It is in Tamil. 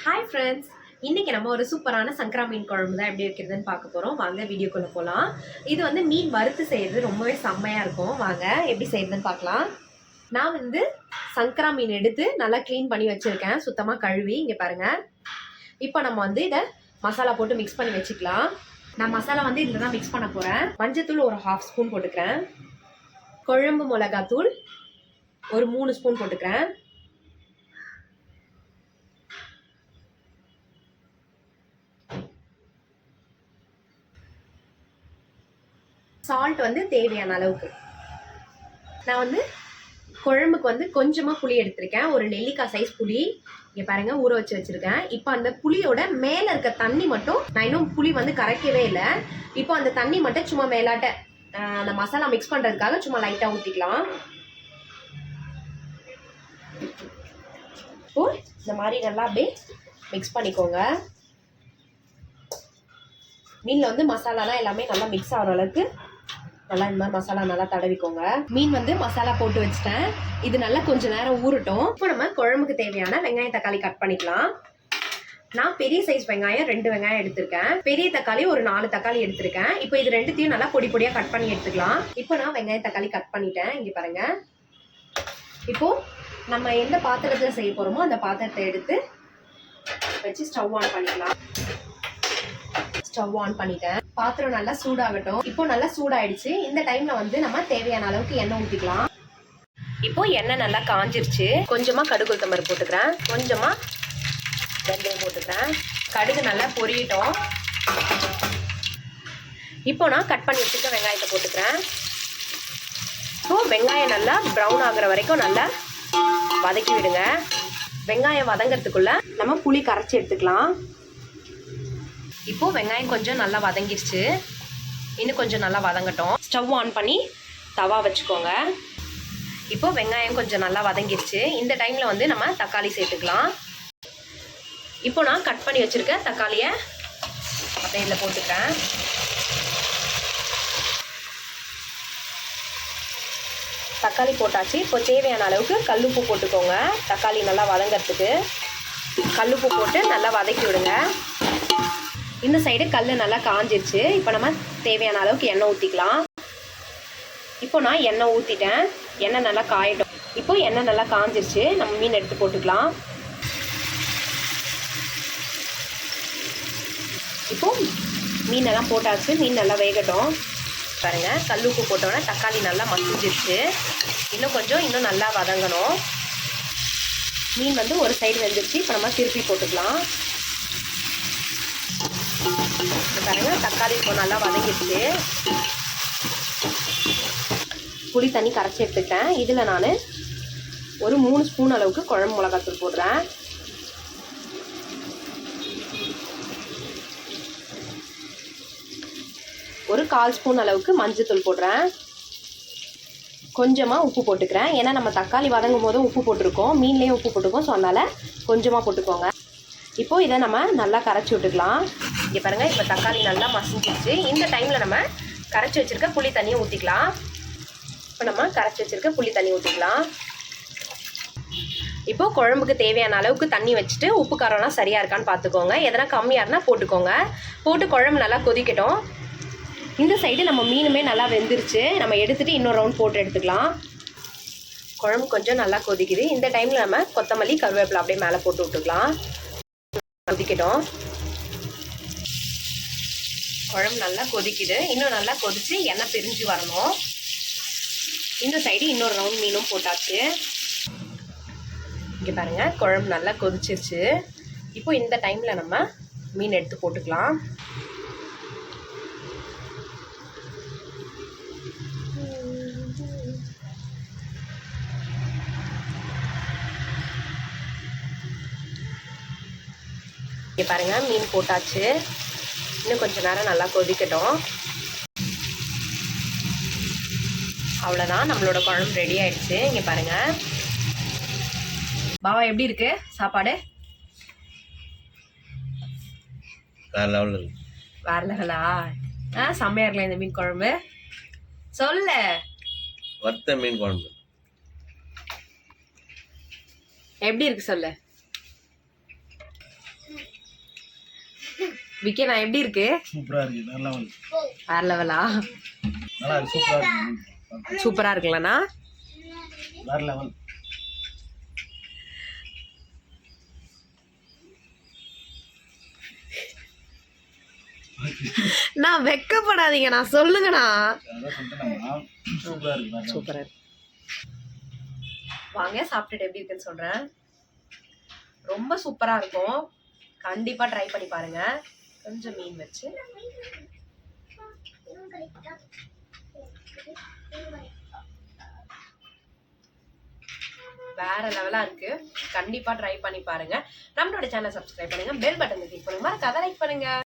ஹாய் ஃப்ரெண்ட்ஸ் இன்னைக்கு நம்ம ஒரு சூப்பரான சங்கரா மீன் குழம்பு தான் எப்படி வைக்கிறதுன்னு பார்க்க போகிறோம் வாங்க வீடியோக்குள்ளே போகலாம் இது வந்து மீன் வறுத்து செய்கிறது ரொம்பவே செம்மையாக இருக்கும். வாங்க எப்படி செய்யறதுன்னு பார்க்கலாம். நான் வந்து சங்கரா மீன் எடுத்து நல்லா க்ளீன் பண்ணி வச்சுருக்கேன். சுத்தமாக கழுவி இங்கே பாருங்கள் இப்போ நம்ம வந்து இதை மசாலா போட்டு மிக்ஸ் பண்ணி வச்சுக்கலாம். நான் மசாலா வந்து இதில் தான் மிக்ஸ் பண்ண போகிறேன் மஞ்சத்தூள் ஒரு ஹாஃப் ஸ்பூன் போட்டுக்கிறேன். குழம்பு மிளகாத்தூள் ஒரு மூணு ஸ்பூன் போட்டுக்கிறேன். சால்ட் வந்து தேவையான அளவுக்கு. நான் வந்து குழம்புக்கு வந்து கொஞ்சமாக புளி எடுத்திருக்கேன். ஒரு நெல்லிக்காய் சைஸ் புளி. இங்கே பாருங்க ஊற வச்சு வச்சுருக்கேன். இப்போ அந்த புளியோட மேலே இருக்க தண்ணி மட்டும் நான் இன்னும் புளி வந்து கரைக்கவே இல்லை. இப்போ அந்த தண்ணி மட்டும் சும்மா மேலாட்ட அந்த மசாலா மிக்ஸ் பண்ணுறதுக்காக சும்மா லைட்டாக ஊற்றிக்கலாம் இப்போ இந்த மாதிரி நல்லா அப்படியே மிக்ஸ் பண்ணிக்கோங்க. மீனில் வந்து மசாலாலாம் எல்லாமே நல்லா மிக்ஸ் ஆகிற அளவுக்கு நல்லா இந்த மாதிரி மசாலா நல்லா தடவிக்கோங்க. மீன் வந்து மசாலா போட்டு வச்சுட்டேன். இது நல்லா கொஞ்சம் நேரம் ஊறட்டும். இப்போ நம்ம குழம்புக்கு தேவையான வெங்காயம் தக்காளி கட் பண்ணிக்கலாம். நான் பெரிய சைஸ் வெங்காயம் ரெண்டு வெங்காயம் எடுத்திருக்கேன். பெரிய தக்காளி ஒரு நாலு தக்காளி எடுத்திருக்கேன். இப்போ இது ரெண்டுத்தையும் நல்லா பொடி பொடியாக கட் பண்ணி எடுத்துக்கலாம். இப்போ நான் வெங்காயம் தக்காளி கட் பண்ணிட்டேன். இங்கே பாருங்க. இப்போ நம்ம எந்த பாத்திரத்தில் செய்ய போகிறோமோ அந்த பாத்திரத்தை எடுத்து வச்சு ஸ்டவ் ஆன் பண்ணிக்கலாம். ஸ்டவ் ஆன் பண்ணிட்டேன். பாத்திரம் நல்லா சூடாகட்டும். இப்போ நல்லா சூடாயிடுச்சு. இந்த டைம்ல வந்து நம்ம தேவையான அளவுக்கு எண்ணெய் ஊற்றிக்கலாம் இப்போ எண்ணெய் நல்லா காஞ்சிருச்சு. கொஞ்சமா கடுகு உளுத்தம்பருப்பு போட்டுக்கிறேன். கொஞ்சமா வெந்தயம் போட்டுக்கிறேன். கடுகு நல்லா பொரியட்டும். இப்போ நான் கட் பண்ணி வச்சுக்க வெங்காயத்தை போட்டுக்கிறேன். இப்போ வெங்காயம் நல்லா ப்ரௌன் ஆகுற வரைக்கும் நல்லா வதக்கி விடுங்க. வெங்காயம் வதங்கிறதுக்குள்ள நம்ம புளி கரைச்சி எடுத்துக்கலாம். இப்போது வெங்காயம் கொஞ்சம் நல்லா வதங்கிடுச்சு இன்னும் கொஞ்சம் நல்லா வதங்கட்டும். ஸ்டவ் ஆன் பண்ணி தவா வச்சுக்கோங்க. இப்போது வெங்காயம் கொஞ்சம் நல்லா வதங்கிருச்சு. இந்த டைமில் வந்து நம்ம தக்காளி சேர்த்துக்கலாம். இப்போ நான் கட் பண்ணி வச்சுருக்க தக்காளியை அப்படியே இதில் போட்டுக்கிறேன். தக்காளி போட்டாச்சு. இப்போ தேவையான அளவுக்கு கல்லுப்பு போட்டுக்கோங்க. தக்காளி நல்லா வதங்கிறதுக்கு. கல்லுப்பு போட்டு நல்லா வதக்கி விடுங்க. இந்த சைடு கல் நல்லா காஞ்சிருச்சு. இப்போ நம்ம தேவையான அளவுக்கு எண்ணெய் ஊற்றிக்கலாம் இப்போ நான் எண்ணெய் ஊற்றிட்டேன் எண்ணெய் நல்லா காயட்டும். இப்போ எண்ணெய் நல்லா காஞ்சிருச்சு. நம்ம மீன் எடுத்து போட்டுக்கலாம். இப்போ மீனெல்லாம் போட்டாச்சு. மீன் நல்லா வேகட்டும். பாருங்கள் கல் உப்பு போட்டோன்னே தக்காளி நல்லா மசிஞ்சிருச்சு. இன்னும் கொஞ்சம் இன்னும் நல்லா வதங்கணும். மீன் வந்து ஒரு சைடு வெந்துருச்சு. இப்போ நம்ம திருப்பி போட்டுக்கலாம். பாருங்கள் தக்காளி இப்போ நல்லா வதங்கிடுச்சு. புளி தண்ணி கரைச்சி எடுத்துக்கிட்டேன். இதில் நான் ஒரு மூணு ஸ்பூன் அளவுக்கு குழம்பு மிளகாத்தூள் போடுறேன். ஒரு கால் ஸ்பூன் அளவுக்கு மஞ்சத்தூள் போடுறேன். கொஞ்சமாக உப்பு போட்டுக்கிறேன். ஏன்னா நம்ம தக்காளி வதங்கும் போதும் உப்பு போட்டிருக்கோம். மீன்லேயும் உப்பு போட்டிருக்கோம். ஸோ அதனால் கொஞ்சமாக போட்டுக்கோங்க. இப்போது இதை நம்ம நல்லா கரைச்சி விட்டுக்கலாம். இங்கே பாருங்கள் இப்போ தக்காளி நல்லா மசிஞ்சிருச்சு. இந்த டைமில் நம்ம கரைச்சி வச்சுருக்க புளி தண்ணியை ஊற்றிக்கலாம் இப்போ நம்ம கரைச்சி வச்சுருக்க புளி தண்ணி ஊற்றிக்கலாம் இப்போது குழம்புக்கு தேவையான அளவுக்கு தண்ணி வச்சுட்டு உப்பு காரம்லாம் சரியாக இருக்கான்னு பார்த்துக்கோங்க எதனா கம்மியாக இருந்தால் போட்டுக்கோங்க. போட்டு குழம்பு நல்லா கொதிக்கட்டும். இந்த சைடு நம்ம மீனுமே நல்லா வெந்துருச்சு. நம்ம எடுத்துகிட்டு இன்னொரு ரவுண்ட் போட்டு எடுத்துக்கலாம். குழம்பு கொஞ்சம் நல்லா கொதிக்குது. இந்த டைமில் நம்ம கொத்தமல்லி கருவேப்பிலை அப்படியே மேலே போட்டு விட்டுக்கலாம். கொதிக்கட்டும். குழம்பு நல்லா கொதிக்குது. இன்னும் நல்லா கொதித்து எண்ணெய் பிரிஞ்சு வரணும். இந்த சைடு இன்னொரு ரவுண்ட் மீனும் போட்டாச்சு. இங்கே பாருங்கள் குழம்பு நல்லா கொதிச்சிருச்சு. இப்போ இந்த டைமில் நம்ம மீன் எடுத்து போட்டுக்கலாம். இங்கே பாருங்கள் மீன் போட்டாச்சு. இன்னும் கொஞ்ச நேரம் நல்லா கொதிக்கட்டும். அவ்வளோதான் நம்மளோட குழம்பு ரெடி ஆயிடுச்சு. இங்கே பாருங்க. பாவா எப்படி இருக்கு? சாப்பாடு? வேற லெவலில் இருக்கு. வேற லெவலா ஆ? செம்மையா இருக்கலாம் இந்த மீன் குழம்பு? சொல்லு. வறுத்த மீன் குழம்பு. எப்படி இருக்கு சொல்லு? விக்கே நான் எப்படி இருக்கு? சூப்பரா இருக்கு வேற லெவல் வேற லெவலா நல்லா இருக்கு சூப்பரா இருக்கு. சூப்பரா இருக்குல்லண்ணா? வேற லெவல் நான் வெக்கப்படாதீங்க நான் சொல்லுங்கண்ணா சூப்பரா இருக்கு வாங்க சாப்பிட்டுட்டு எப்படி இருக்குன்னு சொல்றேன். ரொம்ப சூப்பரா இருக்கும். கண்டிப்பா ட்ரை பண்ணி பாருங்க. கொஞ்சம் மீன் வச்சு. வேற லெவலா இருக்கு. கண்டிப்பா ட்ரை பண்ணி பாருங்க. நம்மளோட சேனல் சப்ஸ்கிரைப் பண்ணுங்க. பெல் பட்டன் கிளிக் பண்ணுங்க. மறக்காத லைக் பண்ணுங்க.